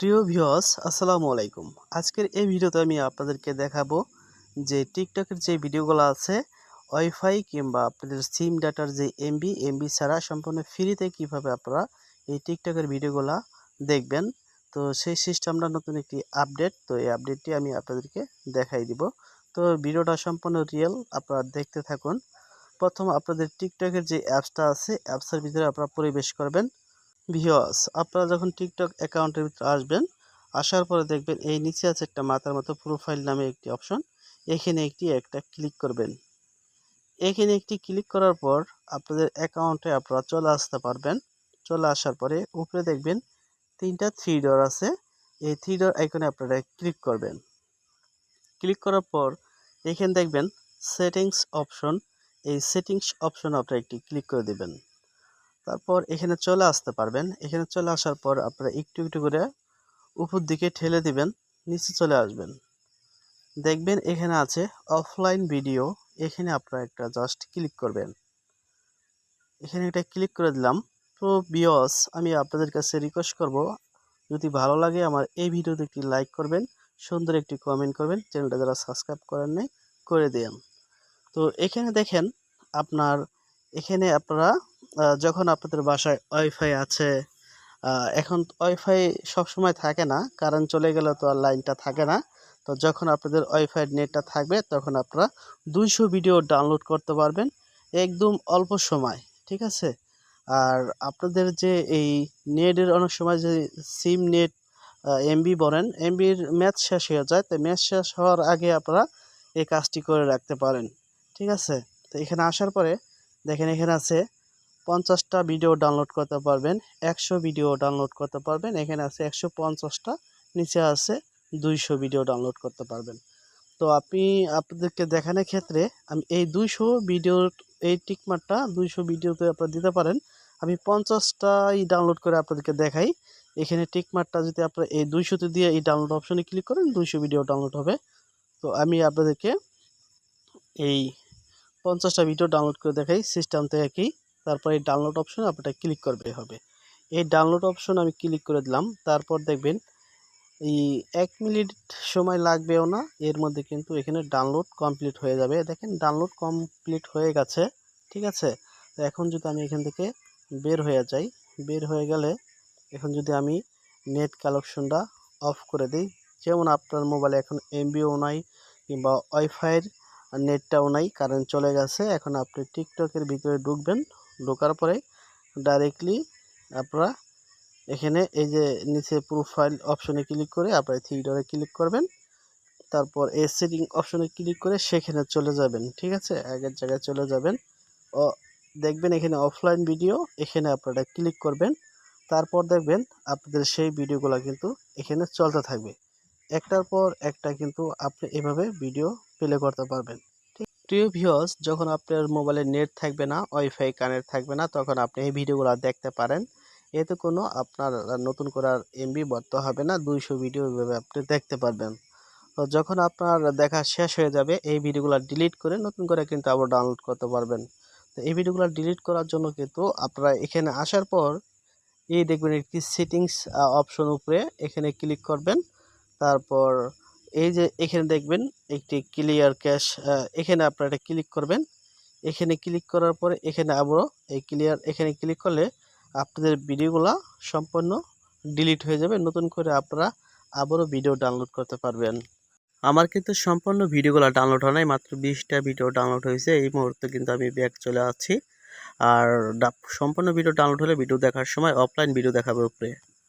প্রিয় ভিউয়ার্স, আসসালামু আলাইকুম। আজকের এই ভিডিওতে আমি আপনাদেরকে দেখাবো যে টিকটকের যে ভিডিওগুলো আছে, ওয়াইফাই কিংবা আপনাদের সিম ডাটার যে এমবি এমবি ছাড়া সম্পূর্ণ ফ্রিতে কীভাবে আপনারা এই টিকটকের ভিডিওগুলো দেখবেন, তো সেই সিস্টেমটা নতুন একটি আপডেট, তো এই আপডেটটি আমি আপনাদেরকে দেখাই দিব। তো ভিডিওটা সম্পূর্ণ রিয়েল, আপনারা দেখতে থাকুন। প্রথম আপনাদের টিকটকের যে অ্যাপসটা আছে, অ্যাপসের ভিতরে আপনারা পরিবেশ করবেন। ভিওয়াস আপনারা যখন টিকটক অ্যাকাউন্টের ভিতরে আসবেন, আসার পরে দেখবেন এই নিচে আছে একটা মাথার মতো প্রোফাইল নামে একটি অপশন এখানে একটি একটা ক্লিক করবেন। এখানে একটি ক্লিক করার পর আপনাদের অ্যাকাউন্টে আপনারা চলে আসতে পারবেন। চলে আসার পরে উপরে দেখবেন তিনটা থ্রি ডর আছে। এই থ্রি ডর আইকনে আপনারা ক্লিক করবেন। ক্লিক করার পর এখানে দেখবেন সেটিংস অপশন এই সেটিংস অপশন আপনারা একটি ক্লিক করে দেবেন। তারপর এখানে চলে আসতে পারবেন। এখানে চলে আসার পর আপনারা একটু একটু করে উপর দিকে ঠেলে দিবেন, নিচে চলে আসবেন। দেখবেন এখানে আছে অফলাইন ভিডিও এখানে আপনারা একটা জাস্ট ক্লিক করবেন। এখানে একটা ক্লিক করে দিলাম। তো বিয়স আমি আপনাদের কাছে রিকোয়েস্ট করব, যদি ভালো লাগে আমার এই ভিডিওতে একটি লাইক করবেন, সুন্দর একটি কমেন্ট করবেন, চ্যানেলটা যারা সাবস্ক্রাইব করেন নাই, করে দিন তো এখানে দেখেন আপনার, এখানে আপনারা যখন আপনাদের বাসায় ওয়াইফাই আছে এখন ওয়াইফাই সবসময় থাকে না কারেন্ট চলে গেলে তো আর লাইনটা থাকে না। তো যখন আপনাদের ওয়াইফাই নেটটা থাকবে, তখন আপনারা দুইশো ভিডিও ডাউনলোড করতে পারবেন একদম অল্প সময়, ঠিক আছে? আর আপনাদের যে এই নেটের অনেক সময় যে সিম নেট এমবি বলেন, এমবির ম্যাচ শেষ হয়ে যায়, তো ম্যাচ শেষ হওয়ার আগে আপনারা এই কাজটি করে রাখতে পারেন, ঠিক আছে? তো এখানে আসার পরে দেখেন এখানে আছে পঞ্চাশটা ভিডিও ডাউনলোড করতে পারবেন, একশো ভিডিও ডাউনলোড করতে পারবেন, এখানে আছে একশো পঞ্চাশটা, নিচে আছে দুইশো ভিডিও ডাউনলোড করতে পারবেন। তো আপনি আপনাদেরকে দেখানোর ক্ষেত্রে আমি এই দুইশো ভিডিওর এই টিকমারটা দুইশো ভিডিওতে আপনারা দিতে পারেন। আমি পঞ্চাশটাই ডাউনলোড করে আপনাদেরকে দেখাই। এখানে টিকমারটা যদি আপনারা এই দুইশোতে দিয়ে এই ডাউনলোড অপশনে ক্লিক করেন, দুইশো ভিডিও ডাউনলোড হবে। তো আমি আপনাদেরকে এই পঞ্চাশটা ভিডিও ডাউনলোড করে দেখাই সিস্টেম থেকে কি তারপর এই ডাউনলোড অপশনে আপনারা ক্লিক করবে হবে। এই ডাউনলোড অপশন আমি ক্লিক করে দিলাম, তারপর দেখবেন এই এক মিনিট সময় লাগবেও না, এর মধ্যে কিন্তু এখানে ডাউনলোড কমপ্লিট হয়ে যাবে। দেখেন ডাউনলোড কমপ্লিট হয়ে গেছে, ঠিক আছে? তো এখন যদি আমি এখান থেকে বের হয়ে যাই, বের হয়ে গেলে এখন যদি আমি নেট কালেকশনটা অফ করে দিই, যেমন আপনার মোবাইলে এখন এমবিও নাই কিংবা ওয়াইফাইয়ের নেটটাও নাই কারেন্ট চলে গেছে, এখন আপনি টিকটকের ভিতরে ঢুকবেন ঢোকার পরে ডাইরেক্টলি আপনারা এখানে এই যে নিচে প্রোফাইল অপশনে ক্লিক করে আপনারা থ্রি ডরে ক্লিক করবেন। তারপর এই সেটিং অপশনে ক্লিক করে সেখানে চলে যাবেন, ঠিক আছে? আগের জায়গায় চলে যাবেন। ও দেখবেন এখানে অফলাইন ভিডিও এখানে আপনারা ক্লিক করবেন। তারপর দেখবেন আপনাদের সেই ভিডিওগুলো কিন্তু এখানে চলতে থাকবে। একটার পর একটা কিন্তু আপনি এভাবে ভিডিও প্লে করতে পারবেন। প্রিয় ভিউয়ার্স যখন আপনার মোবাইলে নেট থাকবে না ওয়াইফাই কানেক্ট থাকবে না, তখন আপনি এই ভিডিওগুলো দেখতে পারেন। এতে কোনো আপনার নতুন করার এমবি ভরতে হবে না, দুইশো ভিডিও এভাবে আপনি দেখতে পারবেন। তো যখন আপনার দেখা শেষ হয়ে যাবে, এই ভিডিওগুলো ডিলিট করে নতুন করে কিন্তু আবার ডাউনলোড করতে পারবেন। তো এই ভিডিওগুলো ডিলিট করার জন্য কিন্তু আপনারা এখানে আসার পর, এই দেখবেন একটি সেটিংস অপশন উপরে এখানে ক্লিক করবেন। তারপর এই যে এখানে দেখবেন একটি ক্লিয়ার ক্যাশ এখানে আপনারা এটা ক্লিক করবেন। এখানে ক্লিক করার পরে এখানে আবারও এই ক্লিয়ার এখানে ক্লিক করলে আপনাদের ভিডিওগুলো সম্পূর্ণ ডিলিট হয়ে যাবে। নতুন করে আপনারা আবারও ভিডিও ডাউনলোড করতে পারবেন। আমার কিন্তু সম্পূর্ণ ভিডিওগুলো ডাউনলোড হয় নাই, মাত্র বিশটা ভিডিও ডাউনলোড হয়েছে। এই মুহূর্তে কিন্তু আমি ব্যাক চলে আছি। আর সম্পূর্ণ ভিডিও ডাউনলোড হলে ভিডিও দেখার সময় অফলাইন ভিডিও দেখাবে উপরে।